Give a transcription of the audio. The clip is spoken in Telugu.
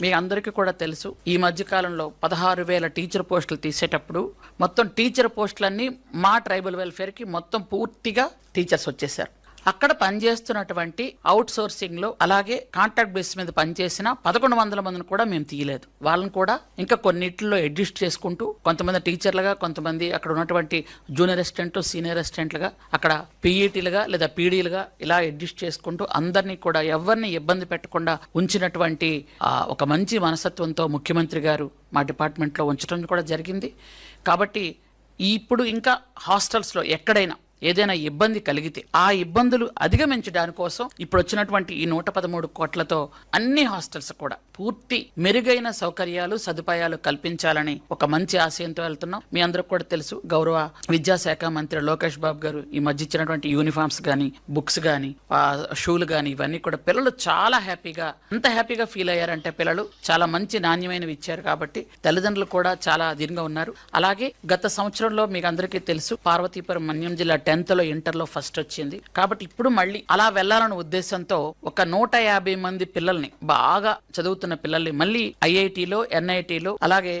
మీ అందరికీ కూడా తెలుసు ఈ మధ్యకాలంలో పదహారు వేల టీచర్ పోస్టులు తీసేటప్పుడు మొత్తం టీచర్ పోస్టులన్నీ మా ట్రైబల్ వెల్ఫేర్కి మొత్తం పూర్తిగా టీచర్స్ వచ్చేసారు అక్కడ పనిచేస్తున్నటువంటి అవుట్ సోర్సింగ్లో అలాగే కాంట్రాక్ట్ బేస్ మీద పనిచేసిన పదకొండు వందల మందిని కూడా మేము తీయలేదు. వాళ్ళని కూడా ఇంకా కొన్నిట్లో అడ్జస్ట్ చేసుకుంటూ కొంతమంది టీచర్లుగా కొంతమంది అక్కడ ఉన్నటువంటి జూనియర్ అసిస్టెంట్ సీనియర్ అసిస్టెంట్లుగా అక్కడ పీఈటీలుగా లేదా పీడీలుగా ఇలా అడ్జస్ట్ చేసుకుంటూ అందరినీ కూడా ఎవరిని ఇబ్బంది పెట్టకుండా ఉంచినటువంటి ఒక మంచి మనస్తత్వంతో ముఖ్యమంత్రి గారు మా డిపార్ట్మెంట్లో ఉంచడం కూడా జరిగింది. కాబట్టి ఇప్పుడు ఇంకా హాస్టల్స్లో ఎక్కడైనా ఏదైనా ఇబ్బంది కలిగితే ఆ ఇబ్బందులు అధిగమించడాని కోసం ఇప్పుడు వచ్చినటువంటి ఈ నూట పదమూడు కోట్లతో అన్ని హాస్టల్స్ కూడా పూర్తి మెరుగైన సౌకర్యాలు సదుపాయాలు కల్పించాలని ఒక మంచి ఆశయంతో వెళ్తున్నాం. మీ అందరికి కూడా తెలుసు గౌరవ విద్యాశాఖ మంత్రి లోకేష్ బాబు గారు ఈ మధ్య ఇచ్చినటువంటి యూనిఫామ్స్ కానీ బుక్స్ కానీ షూలు కానీ ఇవన్నీ కూడా పిల్లలు చాలా హ్యాపీగా అంత హ్యాపీగా ఫీల్ అయ్యారంటే పిల్లలు చాలా మంచి నాణ్యమైనవి ఇచ్చారు కాబట్టి తల్లిదండ్రులు కూడా చాలా అధీనంగా ఉన్నారు. అలాగే గత సంవత్సరంలో మీకు అందరికీ తెలుసు పార్వతీపురం మన్యం జిల్లా టెన్త్లో ఇంటర్లో ఫస్ట్ వచ్చింది. కాబట్టి ఇప్పుడు మళ్ళీ అలా వెళ్ళాలన్న ఉద్దేశంతో ఒక నూట యాభై మంది పిల్లల్ని బాగా చదువుతున్న పిల్లల్ని మళ్ళీ ఐఐటిలో ఎన్ఐటిలో అలాగే